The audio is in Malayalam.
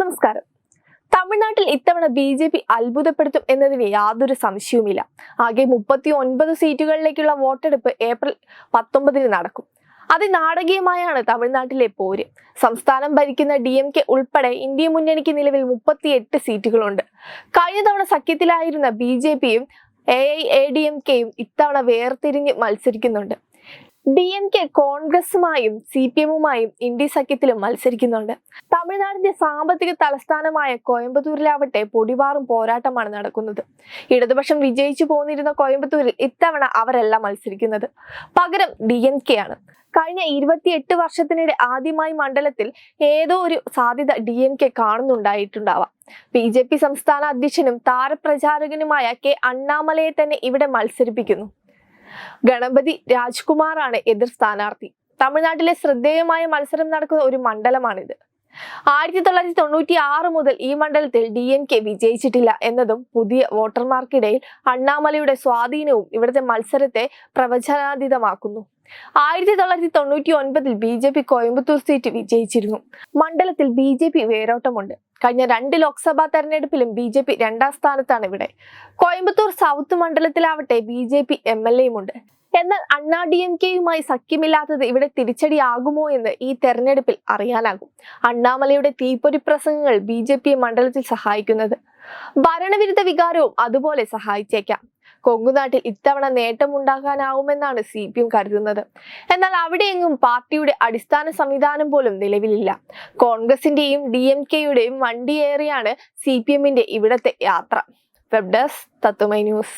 നമസ്കാരം. തമിഴ്നാട്ടിൽ ഇത്തവണ ബി ജെ പി അത്ഭുതപ്പെടുത്തും എന്നതിന് യാതൊരു സംശയവുമില്ല. ആകെ മുപ്പത്തി ഒൻപത് സീറ്റുകളിലേക്കുള്ള വോട്ടെടുപ്പ് ഏപ്രിൽ പത്തൊമ്പതിന് നടക്കും. അതിനാടകീയമായാണ് തമിഴ്നാട്ടിലെ പോര്. സംസ്ഥാനം ഭരിക്കുന്ന ഡി എം കെ ഉൾപ്പെടെ ഇന്ത്യ മുന്നണിക്ക് നിലവിൽ മുപ്പത്തിയെട്ട് സീറ്റുകളുണ്ട്. കഴിഞ്ഞ തവണ സഖ്യത്തിലായിരുന്ന ബി ജെ പിയും A I A D M കെയും ഇത്തവണ വേർതിരിഞ്ഞ് മത്സരിക്കുന്നുണ്ട്. ഡി എം കെ കോൺഗ്രസുമായും സി പി എമ്മുമായും ഇന്ത്യ സഖ്യത്തിലും മത്സരിക്കുന്നുണ്ട്. തമിഴ്നാടിന്റെ സാമ്പത്തിക തലസ്ഥാനമായ കോയമ്പത്തൂരിലാവട്ടെ പൊടിവാറും പോരാട്ടമാണ് നടക്കുന്നത്. ഇടതുപക്ഷം വിജയിച്ചു പോന്നിരുന്ന കോയമ്പത്തൂരിൽ ഇത്തവണ അവരല്ല മത്സരിക്കുന്നത്. പകരം ഡി എം കെ ആണ് കഴിഞ്ഞ ഇരുപത്തിയെട്ട് വർഷത്തിനിടെ ആദ്യമായി മണ്ഡലത്തിൽ ഏതോ ഒരു സാധ്യത ഡി എം കെ കാണുന്നുണ്ടായിട്ടുണ്ടാവാം. ബി ജെ പി സംസ്ഥാന അധ്യക്ഷനും താരപ്രചാരകനുമായ കെ അണ്ണാമലയെ തന്നെ ഇവിടെ മത്സരിപ്പിക്കുന്നു. ഗണപതി രാജ്കുമാറാണ് എതിർ സ്ഥാനാർത്ഥി. തമിഴ്നാട്ടിലെ ശ്രദ്ധേയമായ മത്സരം നടക്കുന്ന ഒരു മണ്ഡലമാണിത്. ആയിരത്തി തൊള്ളായിരത്തി തൊണ്ണൂറ്റി ആറ് മുതൽ ഈ മണ്ഡലത്തിൽ ഡി എം കെ വിജയിച്ചിട്ടില്ല എന്നതും പുതിയ വോട്ടർമാർക്കിടയിൽ അണ്ണാമലയുടെ സ്വാധീനവും ഇവിടുത്തെ മത്സരത്തെ പ്രവചനാതീതമാക്കുന്നു. ആയിരത്തി തൊള്ളായിരത്തി തൊണ്ണൂറ്റി ഒൻപതിൽ B J P Coimbatore seat വിജയിച്ചിരുന്നു. മണ്ഡലത്തിൽ ബി ജെ പി വേരോട്ടമുണ്ട്. കഴിഞ്ഞ രണ്ട് ലോക്സഭാ തെരഞ്ഞെടുപ്പിലും ബി ജെ പി രണ്ടാം സ്ഥാനത്താണ് ഇവിടെ. Coimbatore south മണ്ഡലത്തിലാവട്ടെ B J P M L എയും ഉണ്ട് എന്നാൽ അണ്ണാ ഡി എം കെയുമായി സഖ്യമില്ലാത്തത് ഇവിടെ തിരിച്ചടിയാകുമോ എന്ന് ഈ തെരഞ്ഞെടുപ്പിൽ അറിയാനാകും. അണ്ണാമലയുടെ തീപ്പൊരി പ്രസംഗങ്ങൾ ബി ജെ പിയെ മണ്ഡലത്തിൽ സഹായിക്കുന്നത്. ഭരണവിരുദ്ധ വികാരവും അതുപോലെ സഹായിച്ചേക്കാം. കൊങ്ങുനാട്ടിൽ ഇത്തവണ നേട്ടമുണ്ടാകാനാവുമെന്നാണ് സി പി എം കരുതുന്നത്. എന്നാൽ അവിടെയെങ്ങും പാർട്ടിയുടെ അടിസ്ഥാന സംവിധാനം പോലും നിലവിലില്ല. കോൺഗ്രസിന്റെയും ഡി എം കെയുടെയും വണ്ടിയേറിയാണ് സി പി എമ്മിന്റെ ഇവിടത്തെ യാത്ര. വെബ് ഡെസ്ക് തത്തുമൈ ന്യൂസ്.